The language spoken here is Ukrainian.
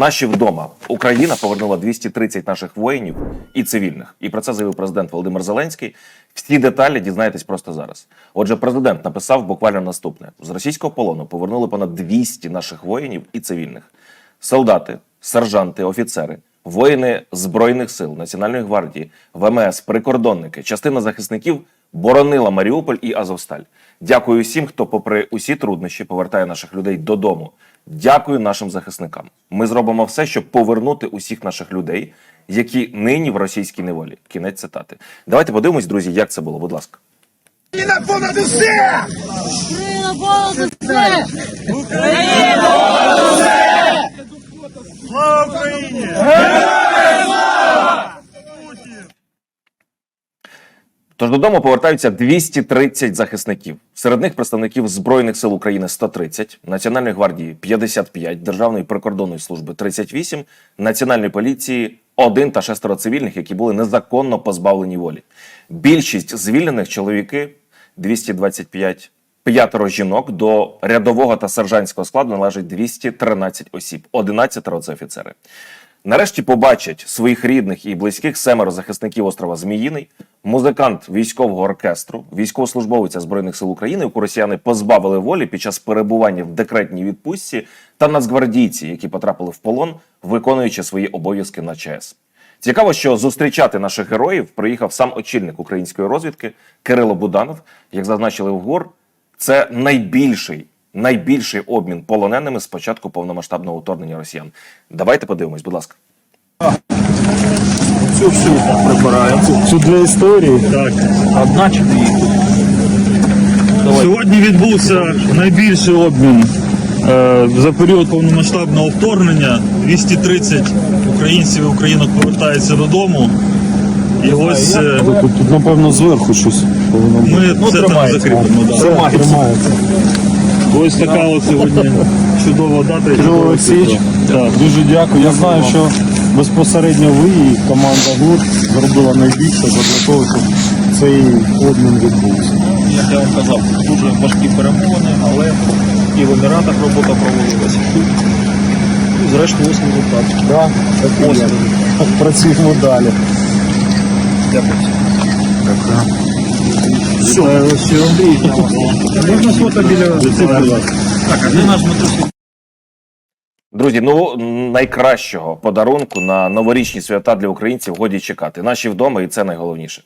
наші вдома. Україна повернула 230 наших воїнів і цивільних. І про це заявив президент Володимир Зеленський. Всі деталі дізнаєтесь просто зараз. Отже, президент написав буквально наступне: з російського полону повернули понад 200 наших воїнів і цивільних. Солдати, сержанти, офіцери, воїни збройних сил, Національної гвардії, ВМС, прикордонники, частина захисників боронила Маріуполь і Азовсталь. Дякую всім, хто, попри усі труднощі, повертає наших людей додому. Дякую нашим захисникам. Ми зробимо все, щоб повернути усіх наших людей, які нині в російській неволі. Кінець цитати. Давайте подивимось, друзі, як це було. Будь ласка. Україна понад усе! Україна понад усе! Слава Україні! Тож додому повертаються 230 захисників. Серед них представників Збройних сил України 130, Національної гвардії 55, Державної прикордонної служби 38, Національної поліції 1 та шестеро цивільних, які були незаконно позбавлені волі. Більшість звільнених чоловіки 225, п'ятеро жінок до рядового та сержантського складу належить 213 осіб, 11 – це офіцери. Нарешті побачать своїх рідних і близьких семеро захисників острова Зміїний, музикант військового оркестру, військовослужбовиця Збройних сил України, яку росіяни позбавили волі під час перебування в декретній відпустці, та нацгвардійці, які потрапили в полон, виконуючи свої обов'язки на ЧАЕС. Цікаво, що зустрічати наших героїв приїхав сам очільник української розвідки Кирило Буданов. Як зазначили в ГОР, це найбільший, найбільший обмін полоненими з початку повномасштабного вторгнення росіян. Давайте подивимось, будь ласка. Цю всю прибираємо. Цю для історії. Так. Одна чи дві? Сьогодні відбувся найбільший обмін е, за період повномасштабного вторгнення. 230 українців і українок повертаються додому. І ось е, Тут, тут, тут, напевно, зверху щось повинно бути. ми це там закріпимо. Да. Тримається. Ось така от сьогодні чудова дата. Кирило Олексійович. Так. дуже дякую. Я знаю, що безпосередньо ви і команда ГУР зробила найбільше для того, щоб цей обмін відбувся. як я вам казав, дуже важкі перемовини, але і в Еміратах робота проводилася. І зрештою ось результат. Да, так і є. Працюємо далі. Дякую. Все. Можна фото біля Так, а де наш мотоцикл? Друзі, ну найкращого подарунку на новорічні свята для українців годі чекати. Наші вдома, і це найголовніше.